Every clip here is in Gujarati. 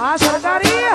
આ સરકારી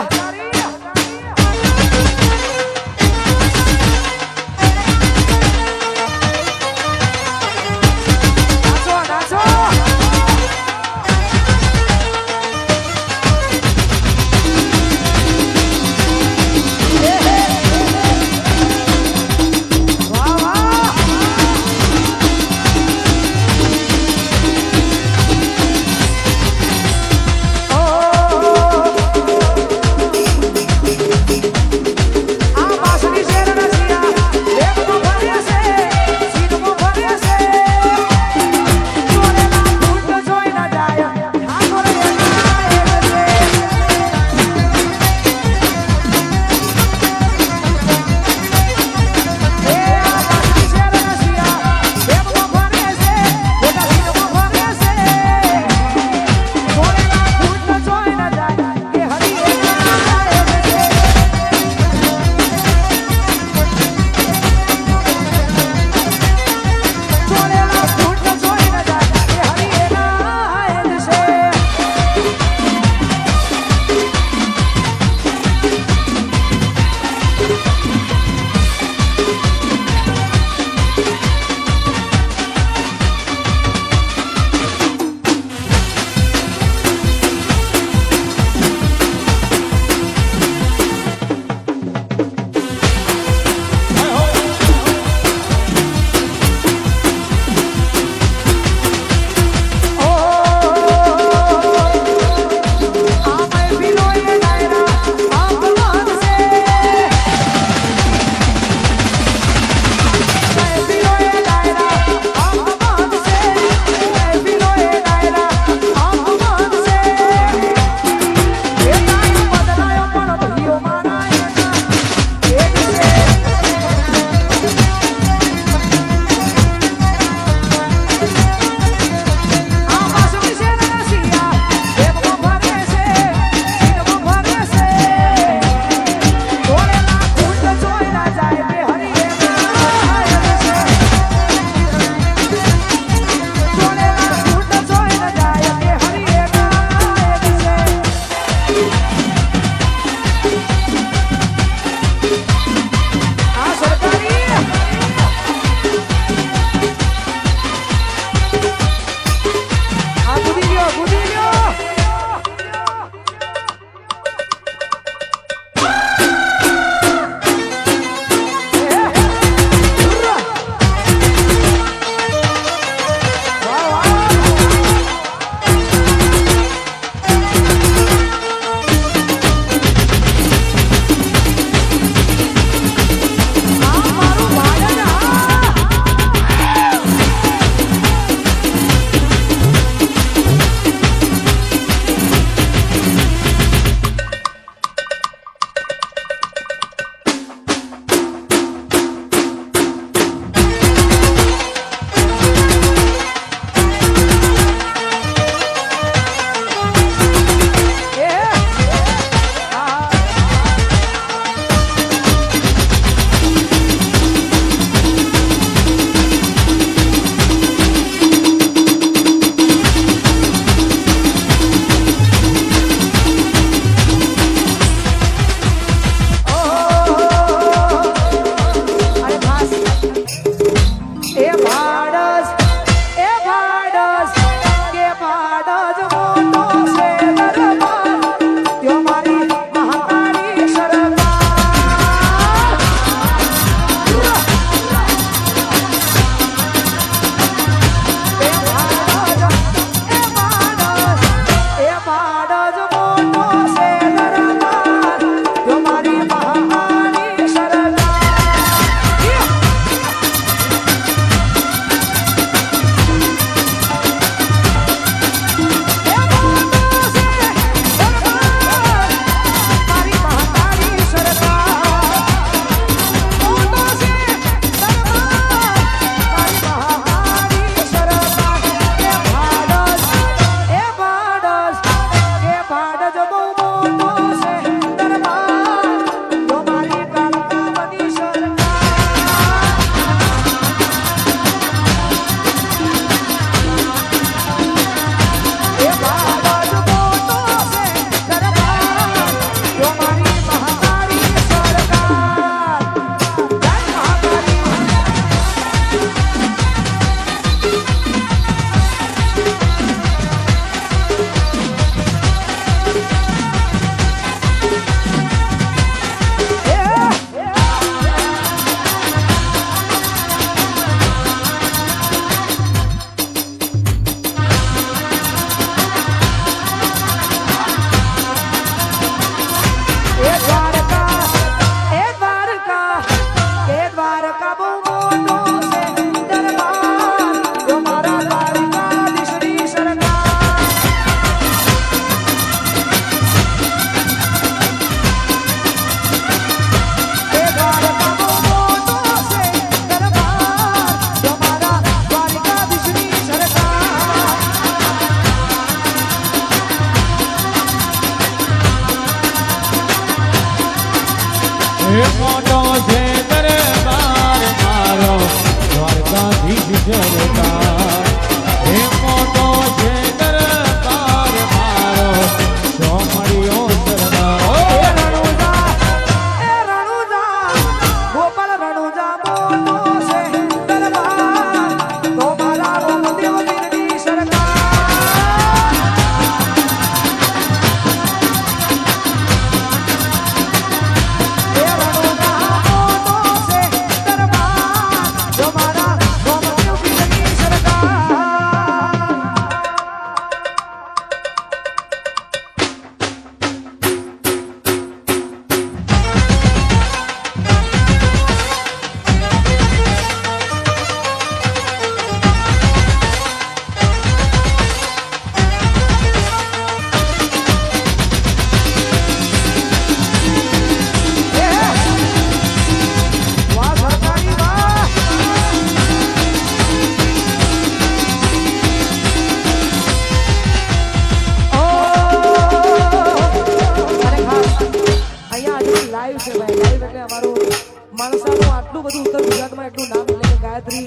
સમગ્ર ઉત્તર ગુજરાતમાં એટલું નામ એટલે કે ગાયત્રી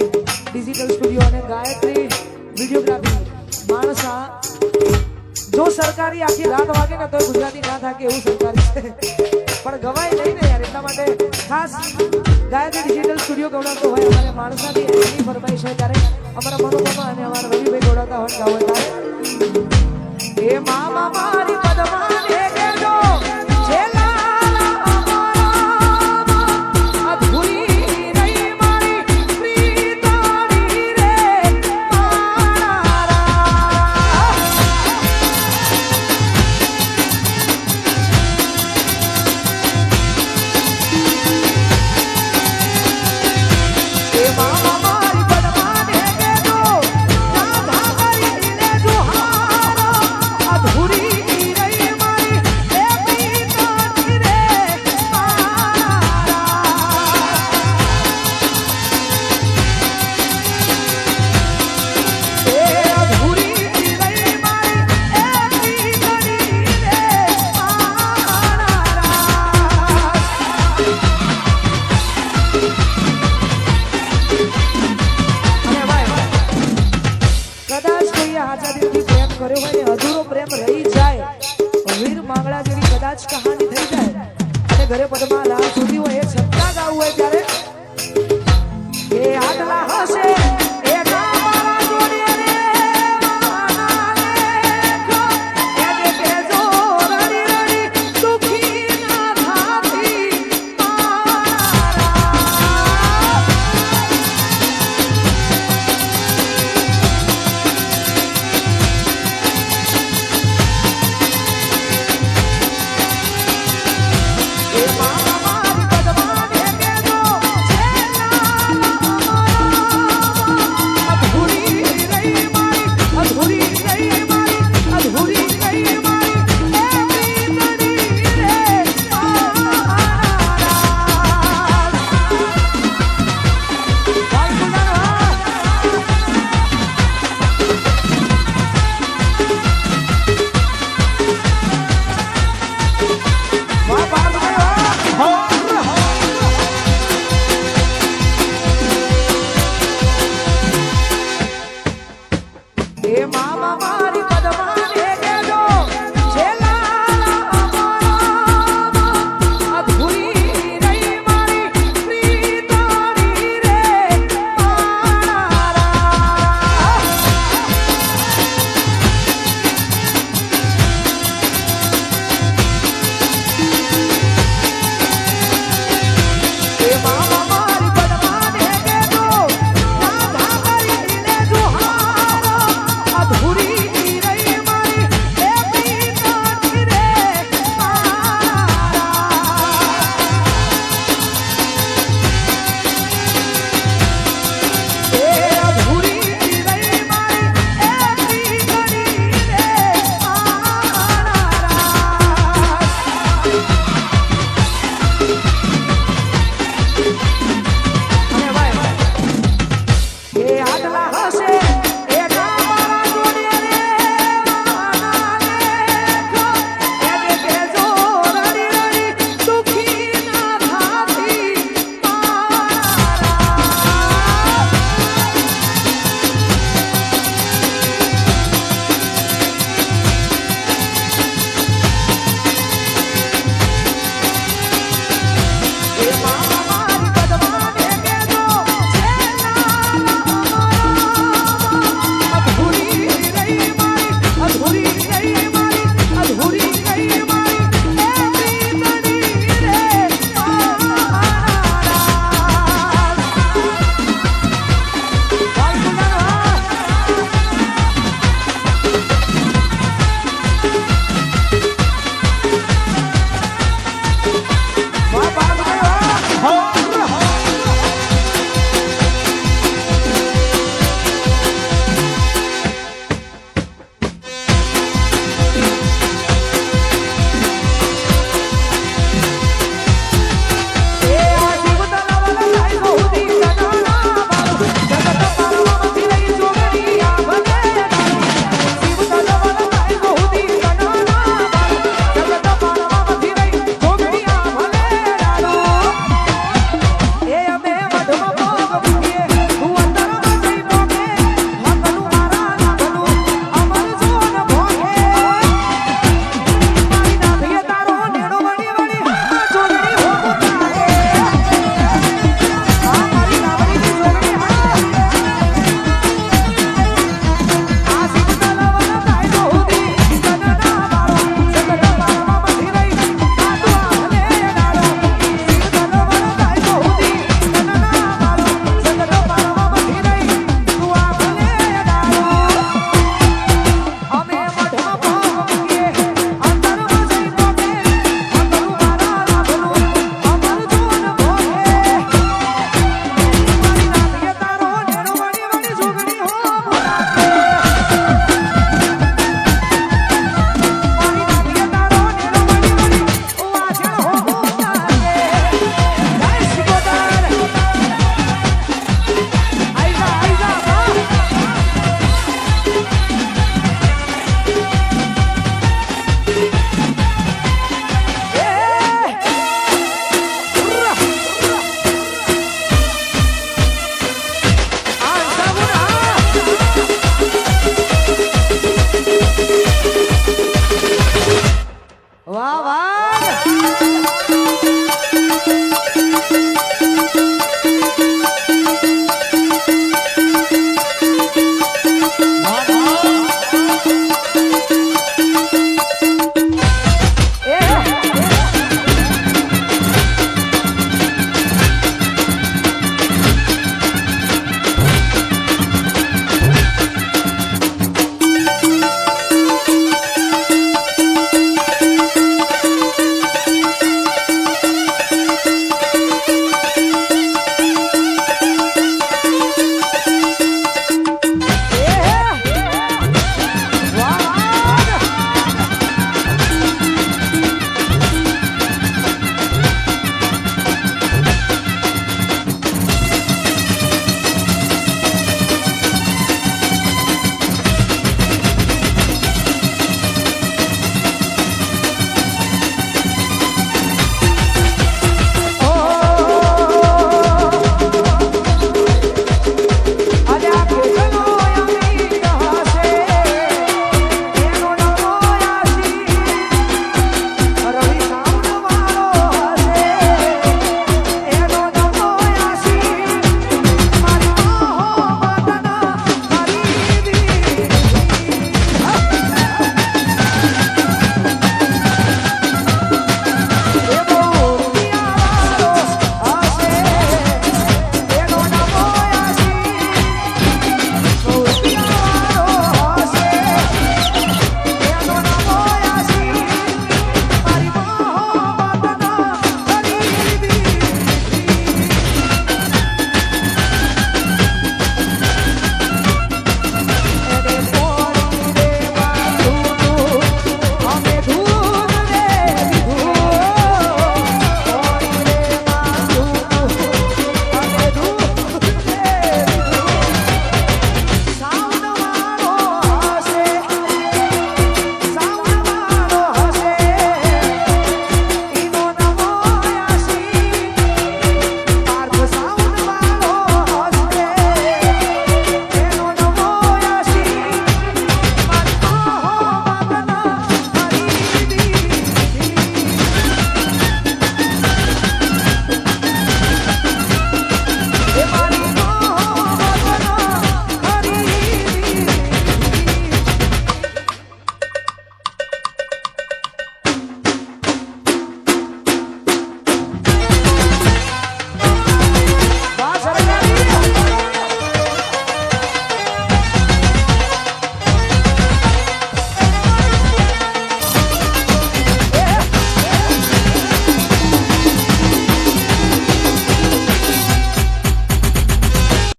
ડિજિટલ સ્ટુડિયો અને ગાયત્રી વિડીયોગ્રાફી માણસા, જો સરકારી આખી રાત વાગે ને તો ગુજરાતી ના થાકે એવું સરકારી છે. પણ ગવાય નહીં ને યાર, એટલા માટે ખાસ ગાયત્રી ડિજિટલ સ્ટુડિયો ગવડાવતો હોય અમારે માણસાની એની ફરમાઈશ હોય ત્યારે અમારા મનોમા અને અમારા રવિભાઈ ગવડાવતા હોય ગાવે ત્યારે. હે મામા મારી પદમાને